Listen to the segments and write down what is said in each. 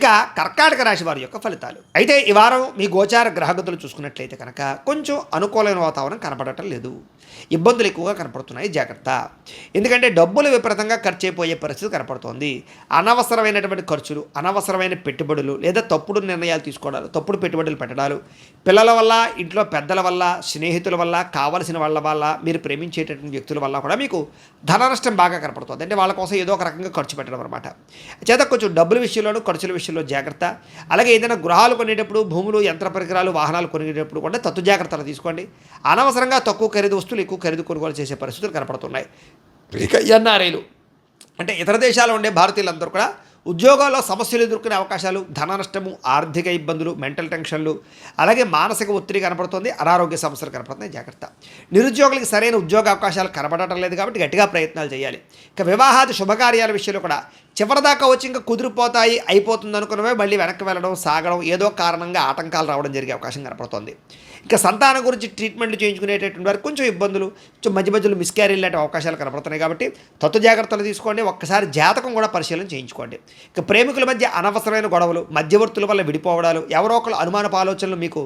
ఇక కర్కాటక రాశి వారి యొక్క ఫలితాలు. అయితే ఈ వారం మీ గోచార గ్రహగతులు చూసుకున్నట్లయితే కనుక కొంచెం అనుకూలమైన వాతావరణం కనపడటం లేదు. ఇబ్బందులు ఎక్కువగా కనపడుతున్నాయి. జాగ్రత్త. ఎందుకంటే డబ్బులు విపరీతంగా ఖర్చు అయిపోయే పరిస్థితి కనపడుతోంది. అనవసరమైనటువంటి ఖర్చులు అనవసరమైన పెట్టుబడులు లేదా తప్పుడు నిర్ణయాలు తీసుకోవడాలు తప్పుడు పెట్టుబడులు పెట్టడాలు పిల్లల వల్ల ఇంట్లో పెద్దల వల్ల స్నేహితుల వల్ల కావలసిన వాళ్ళ వల్ల మీరు ప్రేమించేటటువంటి వ్యక్తుల వల్ల కూడా మీకు ధన నష్టం బాగా కనపడుతుంది. అంటే వాళ్ళ కోసం ఏదో ఒక రకంగా ఖర్చు పెట్టడం అనమాట చేత కొంచెం డబ్బుల విషయంలోనూ ఖర్చుల విషయంలో జాగ్రత్త. అలాగే ఏదైనా గృహాలు కొనేటప్పుడు భూములు యంత్ర పరికరాలు వాహనాలు కొనేటప్పుడు కూడా తత్తు జాగ్రత్తలు తీసుకోండి. అనవసరంగా తక్కువ ఖరీదు వస్తువులు ఎక్కువ ఖరీదు కొనుగోలు చేసే పరిస్థితులు కనపడుతున్నాయి. ఇక ఎన్ఆర్ఐలు అంటే ఇతర దేశాల్లో ఉండే భారతీయులందరూ కూడా ఉద్యోగాల్లో సమస్యలు ఎదుర్కొనే అవకాశాలు ధన నష్టము ఆర్థిక ఇబ్బందులు మెంటల్ టెన్షన్లు అలాగే మానసిక ఒత్తిడి కనపడుతుంది అనారోగ్య సమస్యలు కనపడుతున్నాయి జాగ్రత్త. నిరుద్యోగులకు సరైన ఉద్యోగ అవకాశాలు కనబడటం లేదు కాబట్టి గట్టిగా ప్రయత్నాలు చేయాలి. ఇక వివాహాది శుభకార్యాల విషయంలో కూడా చివరిదాకా వచ్చి ఇంకా కుదిరిపోతాయి అయిపోతుంది అనుకున్నవే మళ్ళీ వెనక్కి వెళ్ళడం సాగడం ఏదో కారణంగా ఆటంకాలు రావడం జరిగే అవకాశం కనపడుతుంది. ఇంకా సంతానం గురించి ట్రీట్మెంట్లు చేయించుకునేటటువంటి వారికి కొంచెం ఇబ్బందులు కొంచెం మధ్య మధ్యలో మిస్క్యారీలు లాంటి అవకాశాలు కనపడుతున్నాయి కాబట్టి తత్వ జాగ్రత్తలు తీసుకోండి ఒక్కసారి జాతకం కూడా పరిశీలన చేయించుకోండి. ఇక ప్రేమికుల మధ్య అనవసరమైన గొడవలు మధ్యవర్తుల వల్ల విడిపోవడాలు ఎవరో ఒకరు అనుమానపు ఆలోచనలు మీకు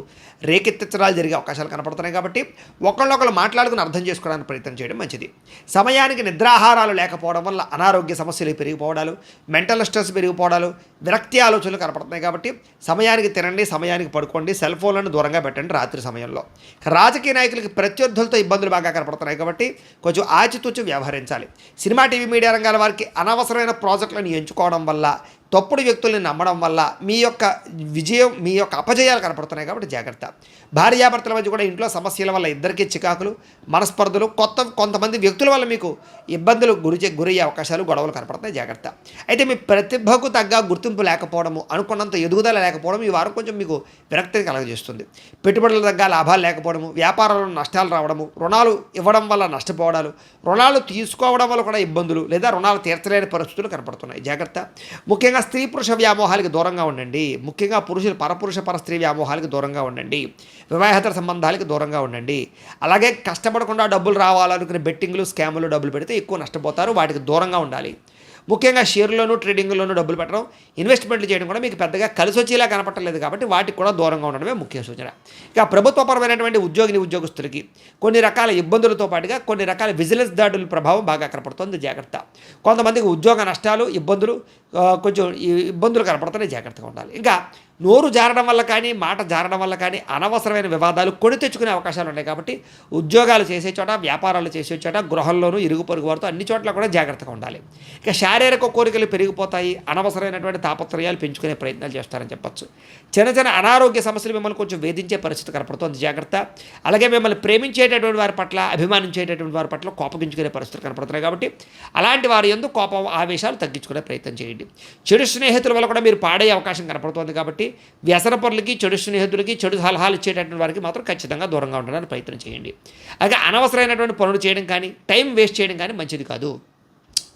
రేకెత్తించడాలు జరిగే అవకాశాలు కనపడుతున్నాయి కాబట్టి ఒకళ్ళొకరు మాట్లాడుకుని అర్థం చేసుకోవడానికి ప్రయత్నం చేయడం మంచిది. సమయానికి నిద్రాహారాలు లేకపోవడం వల్ల అనారోగ్య సమస్యలు పెరిగిపోవడాలు మెంటల్ స్ట్రెస్ పెరిగిపోవడాలు విరక్తి ఆలోచనలు కనపడుతున్నాయి కాబట్టి సమయానికి తినండి సమయానికి పడుకోండి సెల్ ఫోన్లను దూరంగా పెట్టండి రాత్రి సమయంలో. రాజకీయ నాయకులకి ప్రత్యర్థులతో ఇబ్బందులు బాగా కనపడుతున్నాయి కాబట్టి కొంచెం ఆచితూచి వ్యవహరించాలి. సినిమా టీవీ మీడియా రంగాల వారికి అనవసరమైన ప్రాజెక్టులను ఎంచుకోవడం వల్ల తప్పుడు వ్యక్తుల్ని నమ్మడం వల్ల మీ యొక్క విజయం మీ యొక్క అపజయాలు కనపడుతున్నాయి కాబట్టి జాగ్రత్త. భార్యాభర్తల మధ్య కూడా ఇంట్లో సమస్యల వల్ల ఇద్దరికీ చికాకులు మనస్పర్ధలు కొత్త కొంతమంది వ్యక్తుల వల్ల మీకు ఇబ్బందులు గురి గురయ్యే అవకాశాలు గొడవలు కనపడుతున్నాయి జాగ్రత్త. అయితే మీ ప్రతిభకు తగ్గ గుర్తింపు లేకపోవడము అనుకున్నంత ఎదుగుదల లేకపోవడం ఈ వారం కొంచెం మీకు విరక్తిని కలగజేస్తుంది. పెట్టుబడుల తగ్గ లాభాలు లేకపోవడము వ్యాపారంలో నష్టాలు రావడము రుణాలు ఇవ్వడం వల్ల నష్టపోవడాలు రుణాలు తీసుకోవడం వల్ల కూడా ఇబ్బందులు లేదా రుణాలు తీర్చలేని పరిస్థితులు కనపడుతున్నాయి. జాగ్రత్త. ముఖ్యంగా స్త్రీ పురుష వ్యామోహాలకి దూరంగా ఉండండి. ముఖ్యంగా పురుషులు పరపురుష పర స్త్రీ వ్యామోహాలకి దూరంగా ఉండండి. వివాహేతర సంబంధాలకి దూరంగా ఉండండి. అలాగే కష్టపడకుండా డబ్బులు రావాలనుకునే బెట్టింగ్లు స్కాములు డబ్బులు పెడితే ఎక్కువ నష్టపోతారు వాటికి దూరంగా ఉండాలి. ముఖ్యంగా షేర్లోనూ ట్రేడింగ్లోనూ డబ్బులు పెట్టడం ఇన్వెస్ట్మెంట్లు చేయడం కూడా మీకు పెద్దగా కలిసి వచ్చేలా కనపట్టలేదు కాబట్టి వాటికి కూడా దూరంగా ఉండడమే ముఖ్య సూచన. ఇక ప్రభుత్వపరమైనటువంటి ఉద్యోగిని ఉద్యోగస్తులకి కొన్ని రకాల ఇబ్బందులతో పాటుగా కొన్ని రకాల విజిలెన్స్ దాడుల ప్రభావం బాగా కనపడుతుంది. జాగ్రత్త. కొంతమందికి ఉద్యోగ నష్టాలు ఇబ్బందులు కొంచెం ఈ ఇబ్బందులు కనపడుతున్నాయి జాగ్రత్తగా ఉండాలి. ఇంకా నోరు జారడం వల్ల కానీ మాట జారడం వల్ల కానీ అనవసరమైన వివాదాలు కొని తెచ్చుకునే అవకాశాలు ఉన్నాయి కాబట్టి ఉద్యోగాలు చేసే చోట వ్యాపారాలు చేసే చోట గృహంలోనూ ఇరుగు పొరుగు వారితో అన్ని చోట్ల కూడా జాగ్రత్తగా ఉండాలి. ఇక శారీరక కోరికలు పెరిగిపోతాయి అనవసరమైనటువంటి తాపత్రయాలు పెంచుకునే ప్రయత్నాలు చేస్తారని చెప్పచ్చు. చిన్న చిన్న అనారోగ్య సమస్యలు మిమ్మల్ని కొంచెం వేధించే పరిస్థితి కనపడుతుంది జాగ్రత్త. అలాగే మిమ్మల్ని ప్రేమించేటటువంటి వారి పట్ల అభిమానించేటటువంటి వారి పట్ల కోపగించుకునే పరిస్థితులు కనపడుతున్నాయి కాబట్టి అలాంటి వారి ఎందుకు కోపం ఆవేశాలు తగ్గించుకునే ప్రయత్నం చేయండి. చెడు స్నేహితుల వల్ల కూడా మీరు పాడే అవకాశం కనపడుతుంది కాబట్టి వ్యసన పనులకి చెడు స్నేహితులకి చెడు సలహాలు ఇచ్చేటటువంటి వారికి మాత్రం ఖచ్చితంగా దూరంగా ఉండడానికి ప్రయత్నం చేయండి. అలాగే అనవసరమైనటువంటి పనులు చేయడం కానీ టైం వేస్ట్ చేయడం కానీ మంచిది కాదు.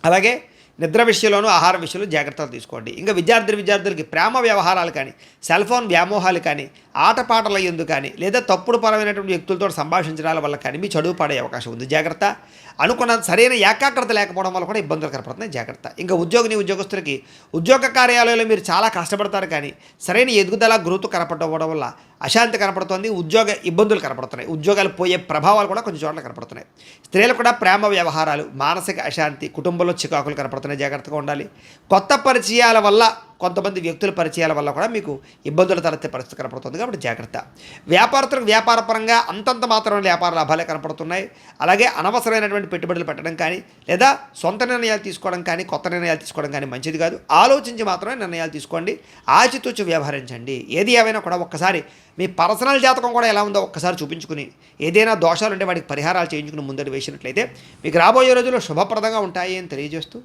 అలాగే నిద్ర విషయంలోనూ ఆహార విషయంలో జాగ్రత్తలు తీసుకోండి. ఇంకా విద్యార్థి విద్యార్థులకి ప్రేమ వ్యవహారాలు కానీ సెల్ ఫోన్ వ్యామోహాలు కానీ ఆటపాటల ఎందు కానీ లేదా తప్పుడు పరమైనటువంటి వ్యక్తులతో సంభాషించడాల వల్ల కానీ మీ చదువు పడే అవకాశం ఉంది. జాగ్రత్త. అనుకున్న సరైన ఏకాగ్రత లేకపోవడం వల్ల కూడా ఇబ్బందులు కనపడుతున్నాయి జాగ్రత్త. ఇంకా ఉద్యోగిని ఉద్యోగస్తులకి ఉద్యోగ కార్యాలయంలో మీరు చాలా కష్టపడతారు కానీ సరైన ఎదుగుదల గ్రోత్ కనపడకపోవడం వల్ల అశాంతి కనపడుతోంది ఉద్యోగ ఇబ్బందులు కనపడుతున్నాయి. ఉద్యోగాలు పోయే ప్రభావాలు కూడా కొన్ని చోట్ల కనపడుతున్నాయి. స్త్రీలు కూడా ప్రేమ వ్యవహారాలు మానసిక అశాంతి కుటుంబంలో చికాకులు కనపడుతున్నాయి. జాగ్రత్తగా ఉండాలి. కొత్త పరిచయాల వల్ల కొంతమంది వ్యక్తుల పరిచయాల వల్ల కూడా మీకు ఇబ్బందులు తలెత్తే పరిస్థితి కనపడుతుంది కాబట్టి జాగ్రత్త. వ్యాపారస్తులకు వ్యాపారపరంగా అంతంత మాత్రమే వ్యాపార లాభాలే కనపడుతున్నాయి. అలాగే అనవసరమైనటువంటి పెట్టుబడులు పెట్టడం కానీ లేదా సొంత నిర్ణయాలు తీసుకోవడం కానీ కొత్త నిర్ణయాలు తీసుకోవడం కానీ మంచిది కాదు. ఆలోచించి మాత్రమే నిర్ణయాలు తీసుకోండి. ఆచితూచి వ్యవహరించండి. ఏది ఏమైనా కూడా ఒక్కసారి మీ పర్సనల్ జాతకం కూడా ఎలా ఉందో ఒక్కసారి చూపించుకుని ఏదైనా దోషాలు ఉంటే వాటికి పరిహారాలు చేయించుకుని ముందడి వేసినట్లయితే మీకు రాబోయే రోజుల్లో శుభప్రదంగా ఉంటాయి అని తెలియజేస్తూ